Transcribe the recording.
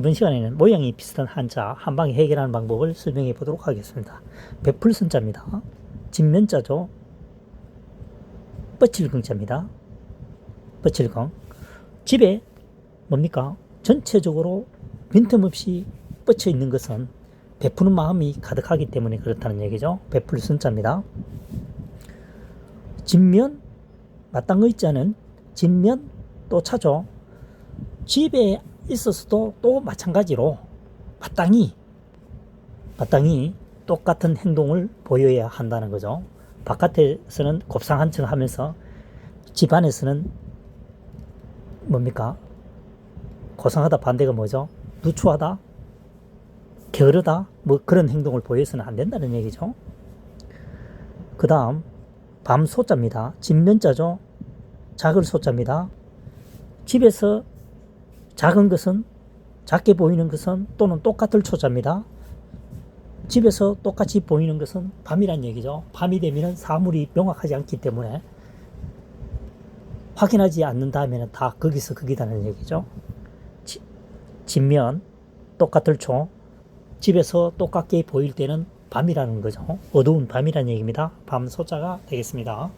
이번 시간에는 모양이 비슷한 한자 한 방에 해결하는 방법을 설명해 보도록 하겠습니다. 베풀 선자입니다. 진면자죠. 뻗칠긍자입니다. 뻗칠긍. 집에 뭡니까? 전체적으로 빈틈없이 뻗쳐 있는 것은 베푸는 마음이 가득하기 때문에 그렇다는 얘기죠. 베풀 선자입니다. 진면 마땅의 있자는 진면 또 차죠. 집에 있어서도 또 마찬가지로 마땅히 마땅히 똑같은 행동을 보여야 한다는 거죠. 바깥에서는 곱상한층 하면서 집 안에서는 뭡니까? 고상하다 반대가 뭐죠? 누추하다? 게으르다? 뭐 그런 행동을 보여서는 안 된다는 얘기죠. 그 다음 밤소자입니다. 진면자죠. 작을 소자입니다. 집에서 작은 것은 작게 보이는 것은 또는 똑같을 초자입니다. 집에서 똑같이 보이는 것은 밤이란 얘기죠. 밤이 되면 사물이 명확하지 않기 때문에 확인하지 않는 다음에는 다 거기서 거기다는 얘기죠. 지- 진면 똑같을 초 집에서 똑같게 보일 때는 밤이라는 거죠. 어두운 밤이라는 얘기입니다. 밤 소자가 되겠습니다.